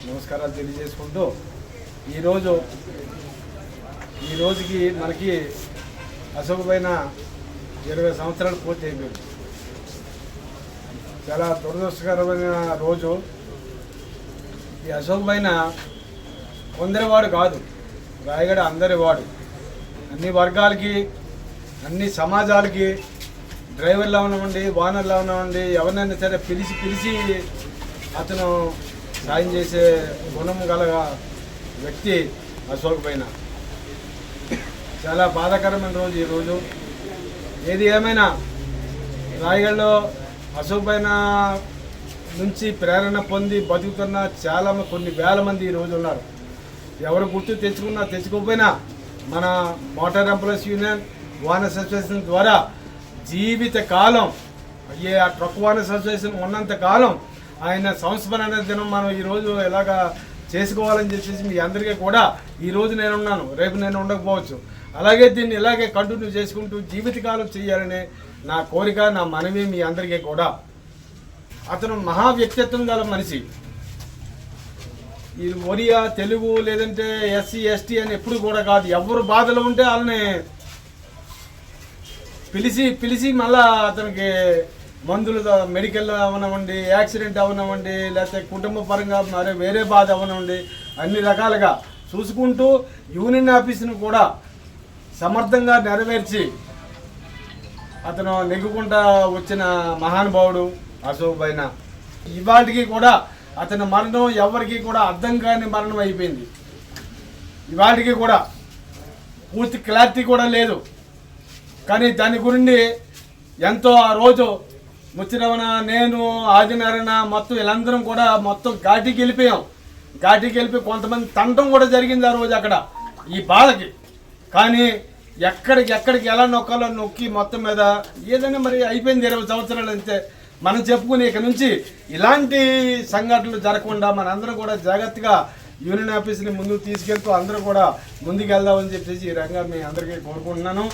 నమస్కారాలు తెలియజేసుకుంటూ ఈరోజు ఈ రోజుకి మనకి అశోకమైన ఇరవై సంవత్సరాలు పూర్తి అయిపోయింది. చాలా దురదృష్టకరమైన రోజు. ఈ అశోకమైన కొందరివాడు కాదు రాయగడ అందరి వాడు. అన్ని వర్గాలకి అన్ని సమాజాలకి డ్రైవర్లు అవనివ్వండి వానర్లు అవనివ్వండి ఎవరినైనా సరే పిలిచి పిలిచి అతను సాయం చేసే గుణం గల వ్యక్తి అశోక్ పైన చాలా బాధాకరమైన రోజు ఈరోజు ఏది ఏమైనా రాయగడలో అశోక్ పైన నుంచి ప్రేరణ పొంది బతుకుతున్న చాలా కొన్ని వేల మంది ఈ రోజు ఉన్నారు. ఎవరు గుర్తు తెచ్చుకున్నా తెచ్చుకోకపోయినా మన మోటార్ ఎంప్లాయీస్ యూనియన్ వాహన అసోసియేషన్ ద్వారా జీవిత కాలం అయ్యే ఆ ట్రక్ వాహన అసోసియేషన్ ఉన్నంత కాలం ఆయన సంస్మరణ దినం మనం ఈరోజు ఎలాగా చేసుకోవాలని చెప్పేసి మీ అందరికీ కూడా ఈ రోజు నేను ఉన్నాను. రేపు నేను ఉండకపోవచ్చు. అలాగే దీన్ని ఇలాగే కంటిన్యూ చేసుకుంటూ జీవితకాలం చేయాలనే నా కోరిక నా మనవి మీ అందరికీ కూడా. అతను మహా వ్యక్తిత్వం గల మనిషి. ఈ ఒరియా తెలుగు లేదంటే ఎస్సీ ఎస్టీ అని ఎప్పుడు కూడా కాదు. ఎవరు బాధలు ఉంటే వాళ్ళని పిలిచి పిలిచి మళ్ళా అతనికి మందులు మెడికల్ అవనవ్వండి యాక్సిడెంట్ అవనవ్వండి లేకపోతే కుటుంబ పరంగా మరి వేరే బాధ అవనవ్వండి అన్ని రకాలుగా చూసుకుంటూ యూనియన్ ఆఫీస్ను కూడా సమర్థంగా నెరవేర్చి అతను నెగ్గుకుంటా వచ్చిన మహానుభావుడు అశోక్ పైన ఇవాటికి కూడా అతని మరణం ఎవరికి కూడా అర్థం కాని మరణం అయిపోయింది. ఇవాటికి కూడా పూర్తి క్లారిటీ కూడా లేదు. కానీ దాని గురించి ఎంతో ఆ రోజు ముచ్చిరవణ నేను ఆదినారాయణ మొత్తం వీళ్ళందరం కూడా మొత్తం ఘాటికి వెళ్ళిపోయాం. ఘాటికి వెళ్ళిపోయి కొంతమంది తండం కూడా జరిగింది ఆ రోజు అక్కడ ఈ బాధకి. కానీ ఎక్కడికి ఎక్కడికి ఎలా నొక్కాలో నొక్కి మొత్తం మీద ఏదైనా మరి అయిపోయింది ఇరవై సంవత్సరాలు అంతే. మనం చెప్పుకుని ఇక నుంచి ఇలాంటి సంఘటనలు జరగకుండా మనందరం కూడా జాగ్రత్తగా యూనియన్ ఆఫీస్ని ముందుకు తీసుకెళ్తూ అందరూ కూడా ముందుకు వెళ్దామని చెప్పేసి ఈ రంగా మీ అందరికీ కోరుకుంటున్నాను.